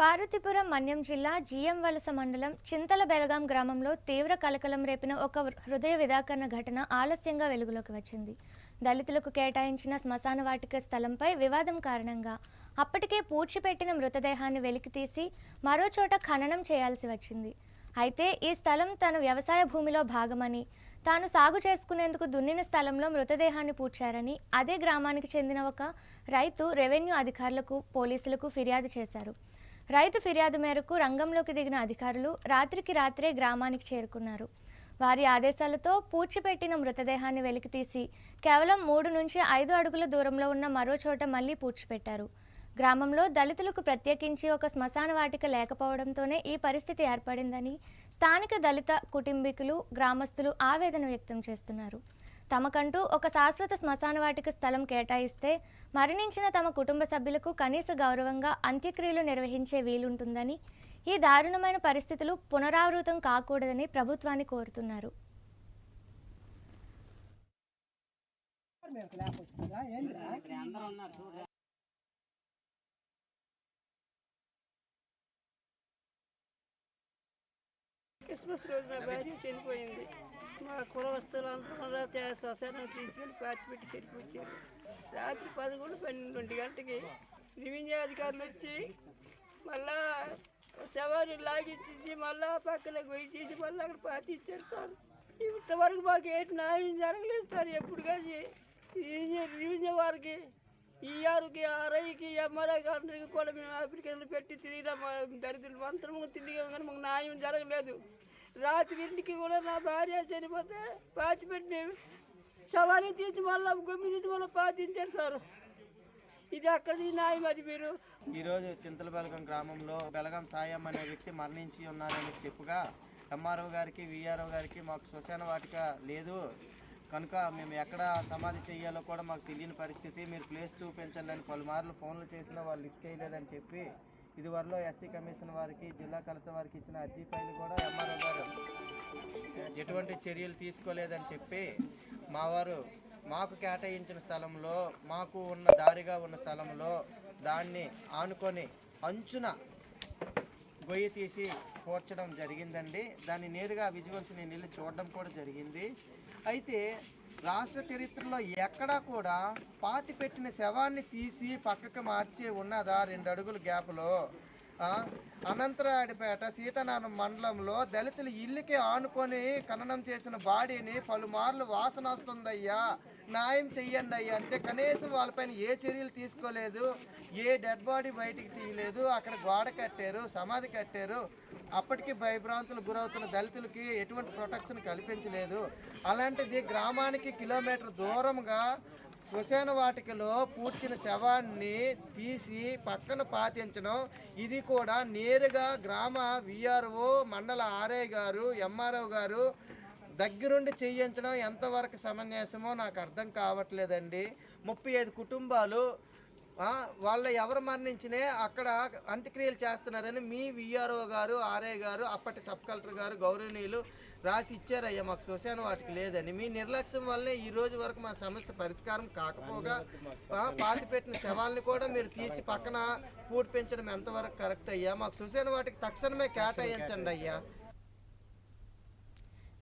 పార్వతీపురం మన్యం జిల్లా జిఎం వలస మండలం చింతల బెలగాం గ్రామంలో తీవ్ర కలకలం రేపిన ఒక హృదయ విదాకరణ ఘటన ఆలస్యంగా వెలుగులోకి వచ్చింది. దళితులకు కేటాయించిన శ్మశాన వాటిక స్థలంపై వివాదం కారణంగా అప్పటికే పూడ్చిపెట్టిన మృతదేహాన్ని వెలికితీసి మరోచోట ఖననం చేయాల్సి వచ్చింది. అయితే ఈ స్థలం తన వ్యవసాయ భూమిలో భాగమని తాను సాగు చేసుకునేందుకు దున్నిన స్థలంలో మృతదేహాన్ని పూడ్చారని అదే గ్రామానికి చెందిన ఒక రైతు రెవెన్యూ అధికారులకు పోలీసులకు ఫిర్యాదు చేశారు. రైతు ఫిర్యాదు మేరకు రంగంలోకి దిగిన అధికారులు రాత్రికి రాత్రే గ్రామానికి చేరుకున్నారు. వారి ఆదేశాలతో పూడ్చిపెట్టిన మృతదేహాన్ని వెలికితీసి కేవలం మూడు నుంచి ఐదు అడుగుల దూరంలో ఉన్న మరో చోట మళ్ళీ పూడ్చిపెట్టారు. గ్రామంలో దళితులకు ప్రత్యేకించి ఒక శ్మశాన వాటిక లేకపోవడంతోనే ఈ పరిస్థితి ఏర్పడిందని స్థానిక దళిత కుటుంబీకులు గ్రామస్తులు ఆవేదన వ్యక్తం చేస్తున్నారు. తమకంటూ ఒక శాశ్వత శ్మశాన వాటిక స్థలం కేటాయిస్తే మరణించిన తమ కుటుంబ సభ్యులకు కనీస గౌరవంగా అంత్యక్రియలు నిర్వహించే వీలుంటుందని ఈ దారుణమైన పరిస్థితులు పునరావృతం కాకూడదని ప్రభుత్వాన్ని కోరుతున్నారు. క్రిస్మస్ రోజు నా భార్య చనిపోయింది మా కుల వస్తువులంతా శ్మశానం తీసుకెళ్ళి పాతి పెట్టి చనిపోయారు రాత్రి పదకొండు పన్నెండు గంటకి రెవెన్యూ అధికారులు వచ్చి మళ్ళా శవాన్ని లాగించేసి మళ్ళా పక్కన గొయ్యి తీసి మళ్ళీ అక్కడ పాతి ఇచ్చారు సార్. ఇంతవరకు మాకు ఏంటి న్యాయం జరగలేదు సార్ ఎప్పుడు కానీ. రెవెన్యూ వారికి ఈఆర్కి ఆర్ఐకి ఎంఆర్ఐకి అందరికీ కూడా మేము అప్లికేషన్లు పెట్టి తిరిగినా. మా దరిద్రులు మంత్రము తిరిగాము కానీ మాకు న్యాయం జరగలేదు. రాత్రి ఇంటికి కూడా నా భార్య చనిపోతే పాతి పెట్టి శవాన్ని తీసి మళ్ళీ గొమ్మి తీసి మళ్ళీ పాతించారు సార్. ఇది అక్కడి న్యాయం అది మీరు. ఈరోజు చింతలబెలగం గ్రామంలో బెలగం సాయం అనే వ్యక్తి మరణించి ఉన్నారని చెప్పుగా ఎంఆర్ఓ గారికి విఆర్ఓ గారికి మాకు శ్మశాన వాటిక లేదు. కనుక మేము ఎక్కడ సమాధి చేయాలో కూడా మాకు తెలియని పరిస్థితి. మీరు ప్లేస్ చూపించండి అని పలుమార్లు ఫోన్లు చేసినా వాళ్ళు లిఫ్ట్ చేయలేదని చెప్పి ఇదివరలో ఎస్సీ కమిషన్ వారికి జిల్లా కలెక్టర్ వారికి ఇచ్చిన అర్జీ కూడా ఎంఆర్ఓ గారు. ఎటువంటి చర్యలు తీసుకోలేదని చెప్పి మా వారు మాకు కేటాయించిన స్థలంలో మాకు ఉన్న దారిగా ఉన్న స్థలంలో దాన్ని ఆనుకొని అంచున గొయ్యి తీసి కూర్చడం జరిగిందండి. దాన్ని నేరుగా విజువల్స్ నేను వెళ్ళి చూడడం కూడా జరిగింది. అయితే రాష్ట్ర చరిత్రలో ఎక్కడా కూడా పాతి పెట్టిన శవాన్ని తీసి పక్కకు మార్చి ఉన్నదా రెండు అడుగుల గ్యాప్లో? అనంతరాడిపేట సీతనారాయణ మండలంలో దళితులు ఇల్లుకి ఆనుకొని ఖననం చేసిన బాడీని పలుమార్లు వాసన వస్తుందయ్యా న్యాయం చెయ్యండి అయ్యా అంటే కనీసం వాళ్ళపైన ఏ చర్యలు తీసుకోలేదు ఏ డెడ్ బాడీ బయటికి తీయలేదు అక్కడ గోడ కట్టారు సమాధి కట్టారు. అప్పటికి భయభ్రాంతులు గురవుతున్న దళితులకి ఎటువంటి ప్రొటెక్షన్ కల్పించలేదు. అలాంటిది గ్రామానికి కిలోమీటర్ దూరంగా శ్మశాన వాటికలో పూడ్చిన శవాన్ని తీసి పక్కన పాతించడం. ఇది కూడా నేరుగా గ్రామ విఆర్ఓ మండల ఆర్ఐ గారు ఎంఆర్ఓ గారు దగ్గరుండి చేయించడం ఎంతవరకు సమంజసమో నాకు అర్థం కావట్లేదండి. ముప్పై ఐదు కుటుంబాలు వాళ్ళ ఎవరు మరణించినే అక్కడ అంత్యక్రియలు చేస్తున్నారని మీ విఆర్ఓ గారు ఆర్ఐ గారు అప్పటి సబ్ కలెక్టర్ గారు గౌరవనీయులు రాసి ఇచ్చారయ్యా మాకు శ్మశానం వాటికి లేదని. మీ నిర్లక్ష్యం వల్లే ఈ రోజు వరకు మా సమస్య పరిష్కారం కాకపోగా ఆ, పాతి పెట్టిన శవాల్ని కూడా మీరు తీసి పక్కన పూడి పెంచడం ఎంతవరకు కరెక్ట్ అయ్యా? మాకు శ్మశాన వాటికి తక్షణమే కేటాయించండి అయ్యా.